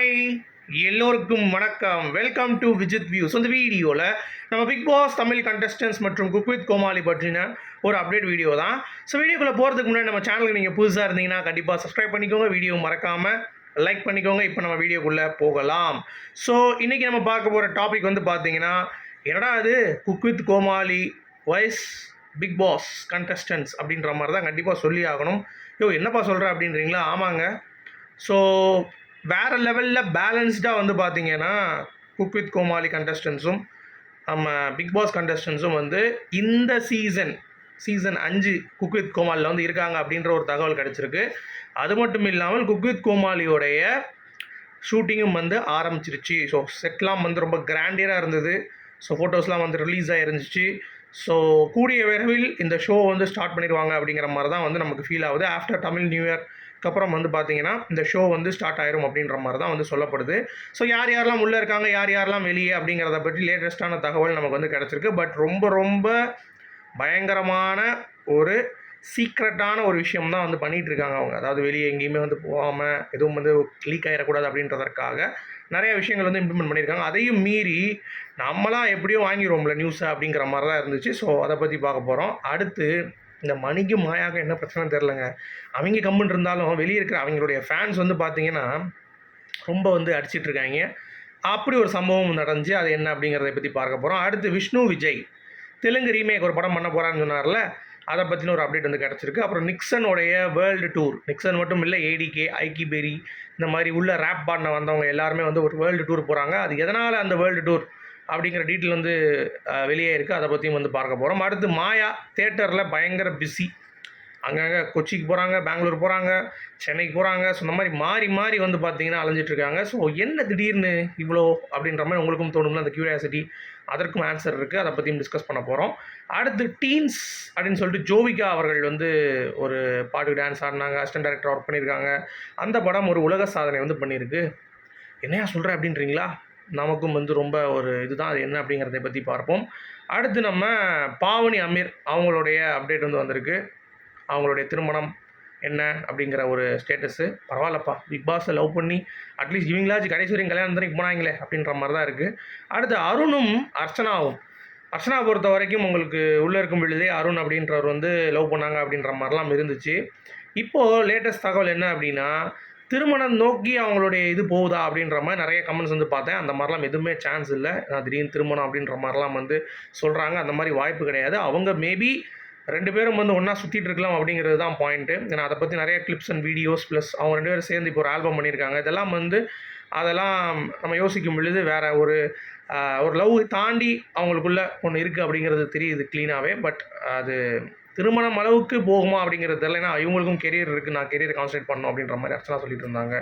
Hi எல்லோருக்கும் வணக்கம். Welcome to Vijith views இந்த வீடியோவில் நம்ம பிக் பாஸ் தமிழ் கண்டஸ்டன்ஸ் மற்றும் குக் வித் கோமாளி பற்றின ஒரு அப்டேட் வீடியோ தான். ஸோ வீடியோக்குள்ளே போகிறதுக்கு முன்னாடி நம்ம சேனலுக்கு நீங்கள் புதுசாக இருந்தீங்கன்னா கண்டிப்பாக சப்ஸ்கிரைப் பண்ணிக்கோங்க. வீடியோ மறக்காமல் லைக் பண்ணிக்கோங்க. இப்போ நம்ம வீடியோக்குள்ளே போகலாம். ஸோ இன்றைக்கி நம்ம பார்க்க போகிற டாபிக் வந்து பார்த்தீங்கன்னா என்னடா அது cook with Comali voice big boss contestants அப்படின்ற மாதிரி தான் கண்டிப்பாக சொல்லி ஆகணும். யோ என்னப்பா சொல்கிற அப்படின்றீங்களா? ஆமாங்க. ஸோ வேறு லெவலில் பேலன்ஸ்டாக வந்து பார்த்தீங்கன்னா குக் வித் கோமாளி கண்டஸ்டன்ஸும் நம்ம பிக் பாஸ் கண்டஸ்டன்ஸும் வந்து இந்த சீசன் சீசன் அஞ்சு குக் வித் கோமாளியில் வந்து இருக்காங்க அப்படின்ற ஒரு தகவல் கிடச்சிருக்கு. அது மட்டும் இல்லாமல் குக் வித் கோமாளியோடைய ஷூட்டிங்கும் வந்து ஆரம்பிச்சிருச்சு. ஸோ செட்லாம் வந்து ரொம்ப கிராண்டியராக இருந்தது. ஸோ ஃபோட்டோஸ்லாம் வந்து ரிலீஸ் ஆகிருந்துச்சு ஸோ கூடிய விரைவில் இந்த ஷோ வந்து ஸ்டார்ட் பண்ணிடுவாங்க அப்படிங்கிற மாதிரி தான் வந்து நமக்கு ஃபீல் ஆகுது. ஆஃப்டர் தமிழ் நியூ இயர் அதுக்கப்புறம் வந்து பார்த்தீங்கன்னா இந்த ஷோ வந்து ஸ்டார்ட் ஆயிரும் அப்படின்ற மாதிரி தான் வந்து சொல்லப்படுது. ஸோ யார் யாரெல்லாம் உள்ளே இருக்காங்க யார் யாரெல்லாம் வெளியே அப்படிங்கிறத பற்றி லேட்டஸ்ட்டான தகவல் நமக்கு வந்து கிடச்சிருக்கு. பட் ரொம்ப ரொம்ப பயங்கரமான ஒரு சீக்ரெட்டான ஒரு விஷயம் தான் வந்து பண்ணிகிட்டு இருக்காங்க அவங்க. அதாவது வெளியே எங்கேயுமே வந்து போகாமல் எதுவும் வந்து லீக் ஆகிடக்கூடாது அப்படின்றதற்காக நிறைய விஷயங்கள் வந்து இம்ப்ளிமெண்ட் பண்ணியிருக்காங்க. அதையும் மீறி நம்மளாம் எப்படியோ வாங்கிடுவோம்ல நியூஸை அப்படிங்கிற மாதிரி தான் இருந்துச்சு. ஸோ அதை பற்றி பார்க்க போகிறோம் அடுத்து இந்த மணிக்கு மாயாக என்ன பிரச்சனை தெரிலங்க அவங்க கம்முன் இருந்தாலும் வெளியே இருக்கிற அவங்களுடைய ஃபேன்ஸ் வந்து பார்த்தீங்கன்னா ரொம்ப வந்து அடிச்சிட்டு இருக்காங்க. அப்படி ஒரு சம்பவம் நடந்துச்சு. அது என்ன அப்படிங்கிறத பற்றி பார்க்க போகிறோம் அடுத்து விஷ்ணு விஜய். தெலுங்கு ரீமேக் ஒரு படம் பண்ண போகிறான்னு சொன்னார்ல. அதை பற்றின ஒரு அப்டேட் வந்து கிடச்சிருக்கு. அப்புறம் நிக்சனுடைய வேர்ல்டு டூர் நிக்சன் மட்டும் இல்லை ஏடிகே ஐக்கி பெரி இந்த மாதிரி உள்ள ரேப் பாடின வந்தவங்க எல்லாருமே வந்து ஒரு வேர்ல்டு டூர் போகிறாங்க அது எதனால் அந்த வேர்ல்டு டூர் அப்படிங்கிற டீட்டெயில் வந்து வெளியே இருக்குது அதை பற்றியும் வந்து பார்க்க போகிறோம் அடுத்து மாயா தேட்டரில் பயங்கர பிஸி அங்கங்கே கொச்சிக்கு போகிறாங்க பெங்களூர் போகிறாங்க சென்னைக்கு போகிறாங்க ஸோ இந்த மாதிரி மாறி மாறி வந்து பார்த்தீங்கன்னா அலைஞ்சிட்ருக்காங்க ஸோ என்ன திடீர்னு இவ்வளோ அப்படின்ற மாதிரி உங்களுக்கும் தோணும்ல அந்த க்யூரியாசிட்டி அதற்கும் ஆன்சர் இருக்குது அதை பற்றியும் டிஸ்கஸ் பண்ண போகிறோம் அடுத்து டீன்ஸ் அப்படின்னு சொல்லிட்டு ஜோவிகா அவர்கள் வந்து ஒரு பாட்டு டான்ஸ் ஆடினாங்க அசிஸ்டன்ட் டைரக்டர் ஒர்க் பண்ணியிருக்காங்க. அந்த படம் ஒரு உலக சாதனை வந்து பண்ணியிருக்கு. என்னையா சொல்கிறேன் அப்படின்றீங்களா? நமக்கும் வந்து ரொம்ப ஒரு இதுதான். அது என்ன அப்படிங்கிறத பற்றி பார்ப்போம். அடுத்து நம்ம பாவனி அமீர் அவங்களுடைய அப்டேட் வந்து வந்திருக்கு. அவங்களுடைய திருமணம் என்ன அப்படிங்கிற ஒரு ஸ்டேட்டஸு பரவாயில்லப்பா. பிக் பாஸை லவ் பண்ணி அட்லீஸ்ட் இவங்களாச்சும் கடைசி வரையும் கல்யாணம் தரைக்கு போனாங்களே அப்படின்ற மாதிரி தான் இருக்குது அடுத்து அருணும் அர்ச்சனாவும். அர்ச்சனா பொறுத்த வரைக்கும் உங்களுக்கு உள்ளே இருக்கும் பொழுதே அருண் அப்படின்றவர் வந்து லவ் பண்ணாங்க அப்படின்ற மாதிரிலாம் இருந்துச்சு. இப்போது லேட்டஸ்ட் தகவல் என்ன அப்படின்னா திருமணம் நோக்கி அவங்களுடைய இது போகுதா அப்படின்ற மாதிரி நிறைய கமெண்ட்ஸ் வந்து பார்த்தேன். அந்த மாதிரிலாம் எதுவுமே சான்ஸ் இல்லை. நான் திடீர்னு திருமணம் அப்படின்ற மாதிரிலாம் வந்து சொல்கிறாங்க அந்த மாதிரி வாய்ப்பு கிடையாது. அவங்க மேபி ரெண்டு பேரும் வந்து ஒன்றா சுற்றிட்டு இருக்கலாம் அப்படிங்கிறது தான் பாயிண்ட்டு ஏன்னா அதை பற்றி நிறைய கிளிப்ஸ் அண்ட் வீடியோஸ் ப்ளஸ் அவங்க ரெண்டு பேரும் சேர்ந்து இப்போ ஒரு ஆல்பம் பண்ணியிருக்காங்க. இதெல்லாம் வந்து அதெல்லாம் நம்ம யோசிக்கும் பொழுது வேறு ஒரு ஒரு லவ் தாண்டி அவங்களுக்குள்ள ஒன்று இருக்குது அப்படிங்கிறது தெரியுது க்ளீனாகவே பட் அது திருமணம் அளவுக்கு போகுமா அப்படிங்கிறது தெரியல. ஏன்னா இவங்களுக்கும் கெரியர் இருக்குது நான் கெரியர் கான்சன்ட்ரேட் பண்ணணும் அப்படின்ற மாதிரி அர்ச்சனா சொல்லிட்டு இருந்தாங்க.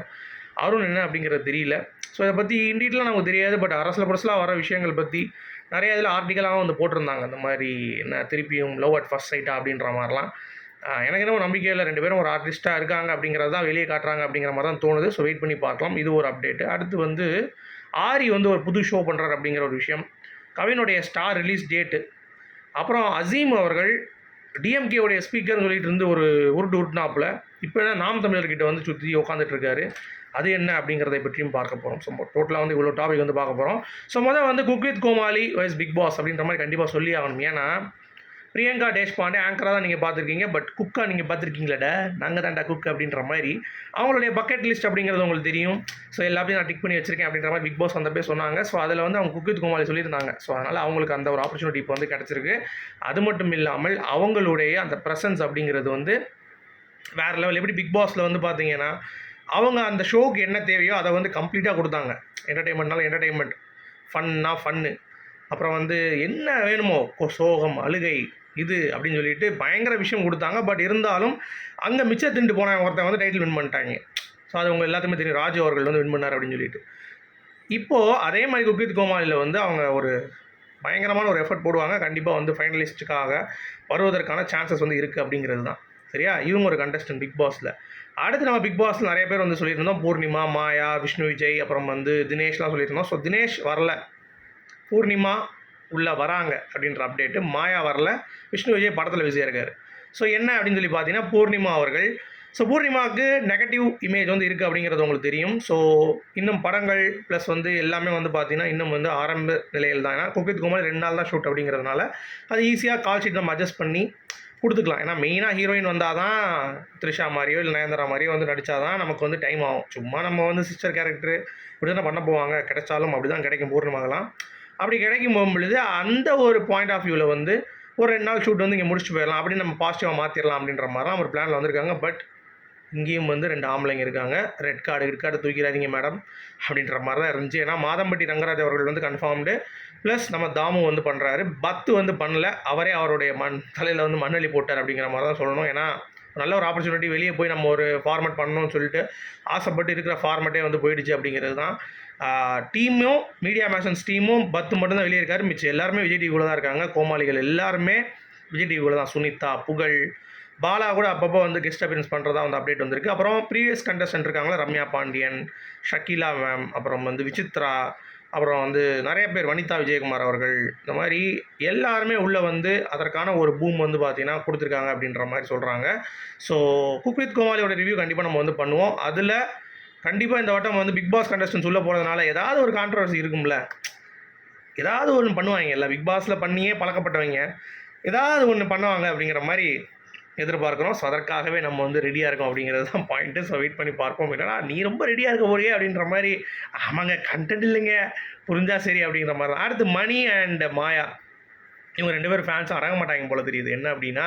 அருண் என்ன அப்படிங்கிறது தெரியல. ஸோ இதை பற்றி இண்டீட்டெலாம் நமக்கு தெரியாது. பட் அரசில் புரசலாக வர விஷயங்கள் பற்றி நிறைய இதில் ஆர்டிக்கலாக வந்து போட்டிருந்தாங்க. இந்த மாதிரி என்ன திருப்பியும் லவ் அட் ஃபஸ்ட் சைட்டா அப்படின்ற மாதிரிலாம். எனக்கு என்ன நம்பிக்கை இல்லை. ரெண்டு பேரும் ஒரு ஆர்டிஸ்ட்டாக இருக்காங்க அப்படிங்கிறது தான் வெளியே காட்டுறாங்க அப்படிங்கிற மாதிரி தான் தோணுது. ஸோ வெயிட் பண்ணி பார்க்கலாம். இது ஒரு அப்டேட்டு அடுத்து வந்து ஆரி வந்து ஒரு புது ஷோ பண்ணுறாரு அப்படிங்கிற ஒரு விஷயம். கவினுடைய ஸ்டார் ரிலீஸ் டேட்டு அப்புறம் அசீம் அவர்கள் டிஎம்கேவுடைய ஸ்பீக்கர்னு சொல்லிட்டு இருந்து ஒரு உருட்டு உருட்டுனாப்பில் இப்போ என்ன நாம் தமிழர்கிட்ட வந்து சுற்றி உட்காந்துட்டு இருக்காரு. அது என்ன அப்படிங்கிறதை பற்றியும் பார்க்க போகிறோம் ஸோ டோட்டலாக வந்து இவ்வளோ டாபிக் வந்து பார்க்க போகிறோம் ஸோ மொதல் வந்து cook with Comali wise big boss அப்படின்ற மாதிரி கண்டிப்பாக சொல்லி ஆகணும் ஏன்னா பிரியங்கா தேஷ்பாண்டே ஆங்கராக தான் நீங்கள் பார்த்துருக்கீங்க பட் குக்கா நீங்கள் பார்த்துருக்கீங்களாடா நாங்கள் தான்டா குக் அப்படின்ற மாதிரி. அவங்களுடைய பக்கெட் லிஸ்ட் அப்படிங்கிறது உங்களுக்கு தெரியும். ஸோ எல்லாத்தையும் நான் டிக் பண்ணி வச்சிருக்கேன் அப்படின்ற மாதிரி பிக் பாஸ் வந்தப்பே சொன்னாங்க. ஸோ அதில் வந்து அவங்க குக்கித் குமாரி சொல்லியிருந்தாங்க. ஸோ அதனால் அவங்களுக்கு அந்த ஒரு ஆப்பர்ச்சுனிட்டி இப்போ வந்து கிடச்சிருக்கு. அது மட்டும் இல்லாமல் அவங்களுடைய அந்த ப்ரெசன்ஸ் அப்படிங்கிறது வந்து வேறு லெவல் எப்படி பிக் பாஸில் வந்து பார்த்தீங்கன்னா அவங்க அந்த ஷோக்கு என்ன தேவையோ அதை வந்து கம்ப்ளீட்டாக கொடுத்தாங்க. என்டர்டெயின்மெண்ட்னால என்டர்டெயின்மெண்ட் ஃபன்னா ஃபன்னு அப்புறம் வந்து என்ன வேணுமோ சோகம் அழுகை இது அப்படின்னு சொல்லிட்டு பயங்கர விஷயம் கொடுத்தாங்க. பட் இருந்தாலும் அங்கே மிச்சம் திண்டு போன ஒருத்தன் வந்து டைட்டில் வின் பண்ணிட்டாங்க. ஸோ அது உங்கள் எல்லாத்துக்குமே தெரியும். ராஜு அவர்கள் வந்து வின் பண்ணார் அப்படின்னு சொல்லிட்டு. இப்போது அதே மாதிரி குக்வித் கோமாளியில் வந்து அவங்க ஒரு பயங்கரமான ஒரு எஃபர்ட் போடுவாங்க. கண்டிப்பாக வந்து ஃபைனலிஸ்ட்டுக்காக வருவதற்கான சான்சஸ் வந்து இருக்குது அப்படிங்கிறது தான். சரியா? இவங்க ஒரு கண்டஸ்டன்ட் பிக் பாஸில் அடுத்து நம்ம பிக் பாஸில் நிறைய பேர் வந்து சொல்லியிருந்தோம் பூர்ணிமா மாயா விஷ்ணு விஜய் அப்புறம் வந்து தினேஷ்லாம் சொல்லியிருந்தோம் ஸோ தினேஷ் வரல. பூர்ணிமா உள்ளே வராங்க அப்படின்ற அப்டேட்டு மாயா வரல. விஷ்ணு விஜய் படத்தில் பிஸியாக இருக்கார். ஸோ என்ன அப்படின்னு சொல்லி பார்த்தீங்கன்னா பூர்ணிமா அவர்கள். ஸோ பூர்ணிமாவுக்கு நெகட்டிவ் இமேஜ் வந்து இருக்குது அப்படிங்கிறது உங்களுக்கு தெரியும். ஸோ இன்னும் படங்கள் ப்ளஸ் வந்து எல்லாமே வந்து பார்த்தீங்கன்னா இன்னும் வந்து ஆரம்ப நிலையில் தான். ஏன்னா குக்கித் குமார் ரெண்டு நாள் தான் ஷூட் அப்படிங்கிறதுனால அது ஈஸியாக கால் ஷீட் நம்ம அட்ஜஸ்ட் பண்ணி கொடுத்துக்கலாம். ஏன்னா மெயினாக ஹீரோயின் வந்தால் தான் த்ரிஷா மாதிரியோ இல்லை நயன்தாரா மாதிரியோ வந்து நடித்தா தான் நமக்கு வந்து டைம் ஆகும். சும்மா நம்ம வந்து சிஸ்டர் கேரக்டர் இப்படி தான் பண்ண போவாங்க. கிடைச்சாலும் அப்படி தான் கிடைக்கும் பூர்ணமாகலாம் அப்படி கிடைக்கும் போகும்பொழுது அந்த ஒரு பாயிண்ட் ஆஃப் வியூவில் வந்து ஒரு ரெண்டு நாள் ஷூட் வந்து இங்கே முடிச்சுட்டு போயிடலாம். அப்படின்னு நம்ம பாசிட்டிவாக மாற்றிடலாம் அப்படின்ற மாதிரிலாம் ஒரு பிளானில் வந்திருக்காங்க. பட் இங்கேயும் வந்து ரெண்டு ஆம்பளைங்க இருக்காங்க. ரெட் கார்டு ரெட் கார்டு தூக்கிடாதீங்க மேடம் அப்படின்ற மாதிரி தான் இருந்துச்சு. ஏன்னா மாதம்பட்டி ரங்கராஜ் அவர்கள் வந்து கன்ஃபார்ம்டு ப்ளஸ் நம்ம தாமு வந்து பண்ணுறாரு பத்து வந்து பண்ணல. அவரே அவருடைய மண் தலையில் வந்து மண்ணலி போட்டார் அப்படிங்கிற மாதிரி தான் சொல்லணும். ஏன்னா நல்ல ஒரு ஆப்பர்ச்சுனிட்டி வெளியே போய் நம்ம ஒரு ஃபார்மேட் பண்ணணும்னு சொல்லிட்டு ஆசைப்பட்டு இருக்கிற ஃபார்மேட்டே வந்து போயிடுச்சு அப்படிங்கிறது தான் டீமும் மீடியா மேஷன்ஸ் டீமும் பத்து மட்டும்தான் வெளியே இருக்காரு. மிச்சம் எல்லாருமே விஜய் டிவிக்குள்ள தான் இருக்காங்க. கோமாளிகள் எல்லாருமே விஜய் டிவிக்குள்ள தான் சுனிதா புகழ் பாலா கூட அப்பப்போ வந்து கெஸ்ட் அப்பியன்ஸ் பண்ணுறதா வந்து அப்டேட் வந்திருக்கு. அப்புறம் ப்ரீவியஸ் கண்டஸ்டன்ட் இருக்காங்களா ரம்யா பாண்டியன் ஷக்கீலா மேம் அப்புறம் வந்து விசித்ரா அப்புறம் வந்து நிறைய பேர் வனிதா விஜயகுமார் அவர்கள் இந்த மாதிரி எல்லாருமே உள்ளே வந்து அதற்கான ஒரு பூம் வந்து பார்த்தீங்கன்னா கொடுத்துருக்காங்க அப்படின்ற மாதிரி சொல்கிறாங்க ஸோ குக்வித் கோமாலியோட கோமாளியோட ரிவ்யூ கண்டிப்பாக நம்ம வந்து பண்ணுவோம். அதில் கண்டிப்பாக இந்த வட்டம் வந்து பிக் பாஸ் கண்டஸ்டன்ஸ் உள்ளே போகிறதுனால ஏதாவது ஒரு கான்ட்ரவர்சி இருக்கும்ல. ஏதாவது ஒன்று பண்ணுவாங்க இல்லை பிக் பாஸில் பண்ணியே பழக்கப்பட்டவங்க. ஏதாவது ஒன்று பண்ணுவாங்க அப்படிங்கிற மாதிரி எதிர்பார்க்குறோம். ஸோ அதற்காகவே நம்ம வந்து ரெடியாக இருக்கோம் அப்படிங்கிறது தான் பாயிண்ட்டு ஸோ வெயிட் பண்ணி பார்ப்போம். இல்லைனா நீ ரொம்ப ரெடியாக இருக்க போறியே அப்படின்ற மாதிரி ஆமாங்க கண்டென்ட் இல்லைங்க. புரிஞ்சா சரி அப்படிங்கிற மாதிரி தான் அடுத்து மணி அண்ட் மாயா இவங்க ரெண்டு பேரும் ஃபேன்ஸும் அடங்க மாட்டாங்க போல தெரியுது. என்ன அப்படின்னா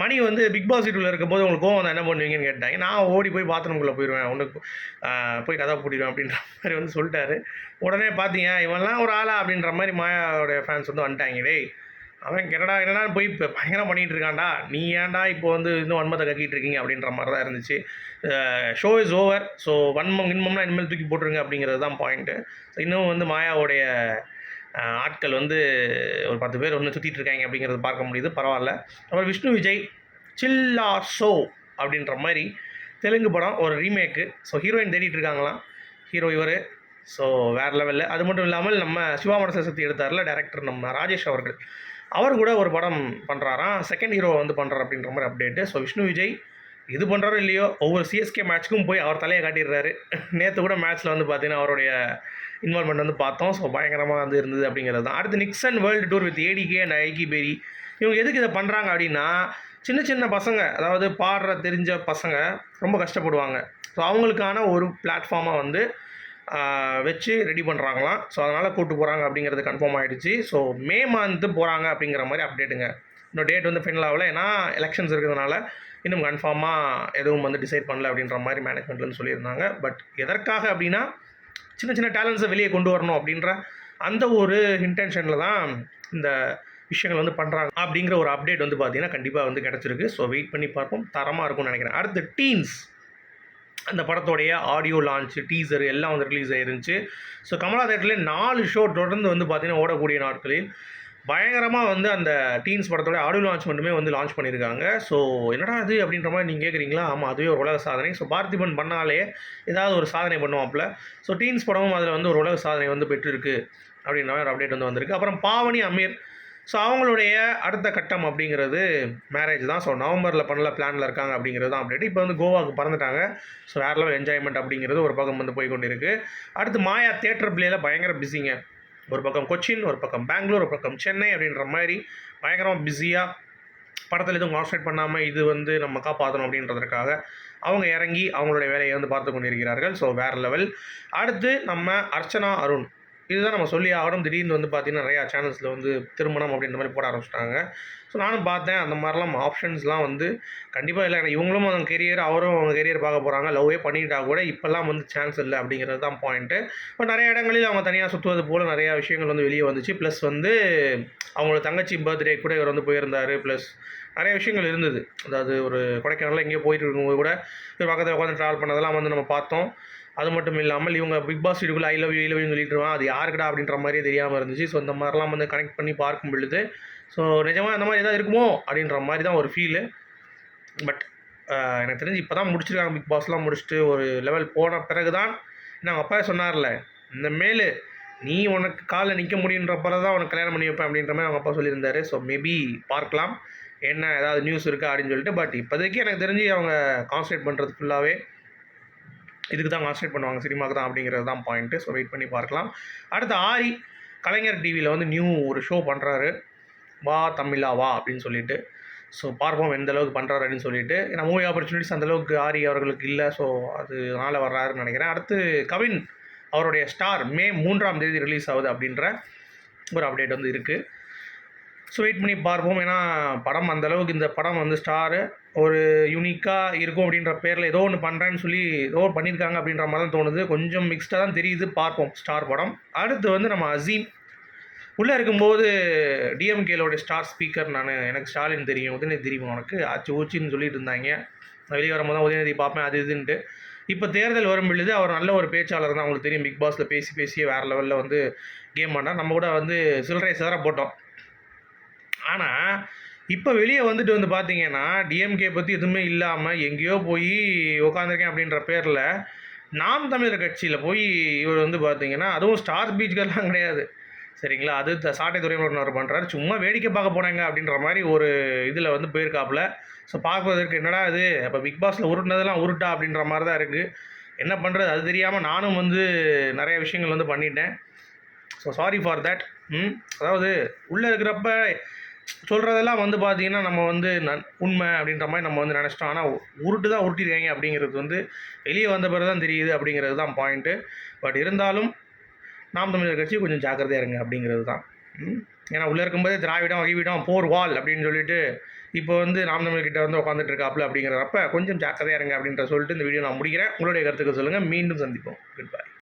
மணி வந்து பிக் பாஸ் வீட்டில் இருக்கும்போது உங்களுக்கு கோவம் வந்தா என்ன பண்ணுவீங்கன்னு கேட்டாங்க. நான் ஓடி போய் பாத்ரூம்குள்ளே போயிடுவேன் உனக்கு போய் கதை போட்டிடுவேன் அப்படின்ற மாதிரி வந்து சொல்லிட்டாரு. உடனே பார்த்தீங்க இவன்லாம் ஒரு ஆளா அப்படின்ற மாதிரி மாயாவோடைய ஃபேன்ஸ் வந்து வந்துட்டாங்க. டேய் அவன் கெனடா என்னடா போய் இப்போ பயங்கரம் பண்ணிகிட்டு இருக்கான்டா. நீ ஏன்டா இப்போ வந்து இன்னும் வன்மத்தை கக்கிட்டு இருக்கீங்க அப்படின்ற மாதிரி தான் இருந்துச்சு. ஷோ இஸ் ஓவர் ஸோ வன்மம் இன்மம்னா இனிமேல் தூக்கி போட்டுருங்க அப்படிங்கிறது தான் பாயிண்ட்டு இன்னும் வந்து மாயாவுடைய ஆட்கள் வந்து ஒரு பத்து பேர் ஒன்று சுற்றிட்டு இருக்காங்க அப்படிங்கிறத பார்க்க முடியுது. பரவாயில்ல. அப்புறம் விஷ்ணு விஜய் சில்லா ஷோ அப்படின்ற மாதிரி தெலுங்கு படம் ஒரு ரீமேக்கு ஸோ ஹீரோயின் தேடிட்டு இருக்காங்களாம். ஹீரோ இவர். ஸோ வேறு லெவலில் அது மட்டும் இல்லாமல் நம்ம சிவாமட சரஸ்வதி எடுத்தார்ல டேரக்டர் நம்ம ராஜேஷ் அவர்கள். அவர் கூட ஒரு படம் பண்ணுறாராம் செகண்ட் ஹீரோ வந்து பண்ணுறாரு அப்படின்ற மாதிரி அப்டேட்டு ஸோ விஷ்ணு விஜய் இது பண்ணுறாரோ இல்லையோ ஒவ்வொரு சிஎஸ்கே மேட்ச்க்கும் போய் அவர் தலையை காட்டிடுறாரு. நேற்று கூட மேட்ச்சில் வந்து பார்த்தீங்கன்னா அவருடைய இன்வால்மெண்ட் வந்து பார்த்தோம். ஸோ பயங்கரமாக வந்து இருந்தது அப்படிங்கிறது தான். அடுத்து Nixen world tour with ADK and Aiki Berry இவங்க எதுக்கு இதை பண்ணுறாங்க அப்படின்னா சின்ன சின்ன பசங்க அதாவது பாடுற தெரிஞ்ச பசங்க ரொம்ப கஷ்டப்படுவாங்க. ஸோ அவங்களுக்கான ஒரு பிளாட்ஃபார்மாக வந்து வச்சு ரெடி பண்ணுறாங்களாம் ஸோ அதனால் கூப்பிட்டு போகிறாங்க அப்படிங்கிறது கன்ஃபார்ம் ஆகிடுச்சு ஸோ மே மந்த்து போகிறாங்க அப்படிங்கிற மாதிரி அப்டேட்டுங்க இன்னும் டேட் வந்து ஃபைனல் ஆகல. ஏன்னா எலெக்ஷன்ஸ் இருக்கிறதுனால இன்னும் கன்ஃபார்மாக எதுவும் வந்து டிசைட் பண்ணல அப்படின்ற மாதிரி மேனேஜ்மெண்ட்லேருந்து சொல்லியிருந்தாங்க. பட் எதற்காக அப்படின்னா சின்ன சின்ன டேலண்ட்ஸை வெளியே கொண்டு வரணும் அப்படின்ற அந்த ஒரு இன்டென்ஷனில் தான் இந்த விஷயங்கள் வந்து பண்ணுறாங்க அப்படிங்கிற ஒரு அப்டேட் வந்து பார்த்தீங்கன்னா கண்டிப்பாக வந்து கிடச்சிருக்கு. ஸோ வெயிட் பண்ணி பார்ப்போம். தரமாக இருக்கும்னு நினைக்கிறேன். அடுத்து டீன்ஸ் அந்த படத்தோடைய ஆடியோ லான்ச் டீசர் எல்லாம் வந்து ரிலீஸ் ஆயிருந்துச்சு. ஸோ கமலா தேட்டரில் நாலு ஷோ தொடர்ந்து வந்து பார்த்திங்கன்னா ஓடக்கூடிய நாட்களில் பயங்கரமாக வந்து அந்த டீன்ஸ் படத்தோட ஆடியோ லான்ச் மட்டுமே வந்து லான்ச் பண்ணியிருக்காங்க. ஸோ என்னடா அது அப்படின்ற மாதிரி நீங்கள் கேட்குறீங்களா ஆமாம் அதுவே ஒரு உலக சாதனை. ஸோ பார்த்திபன் பண்ணாலே ஏதாவது ஒரு சாதனை பண்ணுவாப்புல. ஸோ டீன்ஸ் படமும் அதில் வந்து ஒரு உலக சாதனை வந்து பெற்றிருக்கு அப்படின்ற மாதிரி ஒரு அப்டேட் வந்து வந்திருக்கு. அப்புறம் பாவனி அமீர். ஸோ அவங்களுடைய அடுத்த கட்டம் அப்படிங்கிறது மேரேஜ் தான். ஸோ நவம்பரில் பண்ணல பிளானில் இருக்காங்க அப்படிங்கிறது தான் அப்டேட் இப்போ வந்து கோவாவுக்கு பறந்துட்டாங்க. ஸோ வேறு லெவல் என்ஜாய்மெண்ட் அப்படிங்கிறது ஒரு பக்கம் வந்து போய் கொண்டிருக்கு அடுத்து மாயா தேட்டர் பிளேயில் பயங்கர பிஸிங்க ஒரு பக்கம் கொச்சின் ஒரு பக்கம் பெங்களூர் ஒரு பக்கம் சென்னை அப்படின்ற மாதிரி பயங்கரமாக பிஸியாக படத்தில் எதுவும் கான்சன்ட்ரேட் பண்ணாமல் இது வந்து நம்ம காப்பாற்றணும் அப்படின்றதுக்காக அவங்க இறங்கி அவங்களுடைய வேலையை வந்து பார்த்து கொண்டிருக்கிறார்கள். ஸோ வேறு லெவல் அடுத்து நம்ம அர்ச்சனா அருண். இதுதான் நம்ம சொல்லி ஆகணும். திடீர்னு வந்து பார்த்தீங்கன்னா நிறையா சேனல்ஸில் வந்து திருமணம் அப்படின்ற மாதிரி போட ஆரம்பிச்சிட்டாங்க. ஸோ நானும் பார்த்தேன் அந்த மாதிரிலாம் ஆப்ஷன்ஸ்லாம் வந்து கண்டிப்பாக இல்லை. இவங்களும் அவங்க கெரியர் அவரும் அவங்க கெரியர் பார்க்க போகிறாங்க லவ்வே பண்ணிக்கிட்டால் கூட இப்போல்லாம் வந்து சான்ஸ் இல்லை அப்படிங்கிறது தான் பாயிண்ட்டு இப்போ நிறைய இடங்களில் அவங்க தனியாக சுற்றுவது போல் நிறையா விஷயங்கள் வந்து வெளியே வந்துச்சு. ப்ளஸ் வந்து அவங்களோட தங்கச்சி பர்த்டே கூட இவர் வந்து போயிருந்தார். ப்ளஸ் நிறைய விஷயங்கள் இருந்தது. அதாவது ஒரு கொடைக்கானலில் எங்கேயோ போயிட்டு இருக்கும்போது கூட இவர் பக்கத்தில் உட்காந்து ட்ராவல் பண்ணதெல்லாம் வந்து நம்ம பார்த்தோம். அது மட்டும் இல்லாமல் இவங்க பிக் பாஸ் வீட்டுக்குள்ள I love you I love யூன்னு சொல்லிட்டு அது யாருக்கடா அப்படின்ற மாதிரியே தெரியாமல் இருந்துச்சு. ஸோ இந்த மாதிரிலாம் வந்து கனெக்ட் பண்ணி பார்க்கும் பொழுது ஸோ நிஜமாக அந்த மாதிரி எதாவது இருக்குமோ அப்படின்ற மாதிரி தான் ஒரு ஃபீலு பட் எனக்கு தெரிஞ்சு இப்போ தான் முடிச்சிருக்காங்க பிக் பாஸ்லாம் முடிச்சுட்டு ஒரு லெவல் போன பிறகு தான் நான் அப்பா சொன்னார்ல இந்த மேலு நீ உனக்கு காலில் நிற்க முடியுன்றப்ப தான் உனக்கு கல்யாணம் பண்ணி வைப்பேன் அப்படின்ற மாதிரி அவங்க அப்பா சொல்லியிருந்தாரு. ஸோ மேபி பார்க்கலாம். என்ன ஏதாவது நியூஸ் இருக்கா அப்படின்னு சொல்லிட்டு பட் இப்போதைக்கு எனக்கு தெரிஞ்சு அவங்க கான்சன்ட்ரேட் பண்ணுறது ஃபுல்லாகவே இதுக்கு தான் கான்சன்ட்ரேட் பண்ணுவாங்க சினிமாவுக்கு தான் அப்படிங்கிறது தான் பாயிண்ட்டு ஸோ வெயிட் பண்ணி பார்க்கலாம். அடுத்து ஆரி கலைஞர் டிவியில் வந்து நியூ ஒரு ஷோ பண்ணுறாரு வா தமிழா வா அப்படின்னு சொல்லிட்டு. ஸோ பார்ப்போம் எந்த அளவுக்கு பண்ணுறாரு அப்படின்னு சொல்லிட்டு. ஏன்னா மூவி ஆப்பர்ச்சுனிட்டிஸ் அந்தளவுக்கு ஆரி அவர்களுக்கு இல்லை. ஸோ அதனால வர்றாருன்னு நினைக்கிறேன். அடுத்து கவின் அவருடைய ஸ்டார் மே மூன்றாம் தேதி ரிலீஸ் ஆகுது அப்படின்ற ஒரு அப்டேட் வந்து இருக்குது ஸோ வெயிட் பண்ணி பார்ப்போம். ஏன்னா படம் அந்த அளவுக்கு இந்த படம் வந்து ஸ்டாரு ஒரு யூனிக்காக இருக்கும் அப்படின்ற பேரில் ஏதோ ஒன்று பண்ணுறேன்னு சொல்லி ஏதோ பண்ணியிருக்காங்க அப்படின்ற மாதிரி தான் தோணுது. கொஞ்சம் மிக்ஸ்டாக தான் தெரியுது. பார்ப்போம். ஸ்டார் படம். அடுத்து வந்து நம்ம அசீம். உள்ளே இருக்கும்போது டிஎம்கேலோடைய ஸ்டார் ஸ்பீக்கர் நான் எனக்கு ஸ்டாலின் தெரியும். உதயநிதி தெரியும் உனக்கு? ஆச்சு ஊச்சின்னு சொல்லிட்டு இருந்தாங்க. நான் வெளியே வரும்போது தான் உதயநிதி பார்ப்பேன். அது இதுன்ட்டு. இப்போ தேர்தல் வரும் பொழுது அவர் நல்ல ஒரு பேச்சாளர் தான். அவங்களுக்கு தெரியும். பிக் பாஸில் பேசி பேசியே வேறு லெவலில் வந்து கேம் பண்ணால் நம்ம கூட வந்து சில்லறை சிதற போட்டோம். ஆனால் இப்போ வெளியே வந்துட்டு வந்து பார்த்தீங்கன்னா டிஎம்கே பற்றி எதுவுமே இல்லாமல் எங்கேயோ போய் உட்காந்துருக்கேன் அப்படின்ற பேரில் நாம் தமிழர் கட்சியில் போய் இவர் வந்து பார்த்தீங்கன்னா அதுவும் ஸ்டார் பீச்சுக்கெல்லாம் கிடையாது. சரிங்களா? அது த- சாட்டை துறைமுகர் பண்ணுறாரு சும்மா வேடிக்கை பார்க்க போனாங்க அப்படின்ற மாதிரி ஒரு இதில் வந்து போயிருக்காப்புல. ஸோ பார்க்குறதுக்கு என்னடா இது? இப்போ பிக் பாஸில் உருட்டினதெல்லாம் உருட்டா அப்படின்ற மாதிரி தான் இருக்குது என்ன பண்ணுறது அது தெரியாமல் நானும் வந்து நிறைய விஷயங்கள் வந்து பண்ணிட்டேன். ஸோ சாரி ஃபார் தட் ம்? அதாவது உள்ளே இருக்கிறப்ப சொல்கிறதெல்லாம் வந்து பார்த்தீங்கன்னா நம்ம வந்து நன் உண்மை அப்படின்ற மாதிரி நம்ம வந்து நினச்சிட்டோம். ஆனால் உருட்டு தான் உருட்டிருக்காங்க அப்படிங்கிறது வந்து வெளியே வந்த பிறகு தான் தெரியுது அப்படிங்கிறது தான் பாயிண்ட்டு பட் இருந்தாலும் நாம் தமிழர் கட்சி கொஞ்சம் ஜாக்கிரதையாக இருங்க அப்படிங்கிறது தான் ஏன்னா உள்ளே இருக்கும்போதே திராவிடம் வகிவிடம் போர் வால் அப்படின்னு சொல்லிட்டு இப்போ வந்து நாம் தமிழர் வந்து உட்காந்துட்டு இருக்காப்புல அப்படிங்கிறப்ப கொஞ்சம் ஜாக்கிரதையாக இருங்க அப்படின்ற சொல்லிட்டு இந்த வீடியோ நான் முடிக்கிறேன். உங்களுடைய கருத்துக்கள் சொல்லுங்கள் மீண்டும் சந்திப்போம். Good bye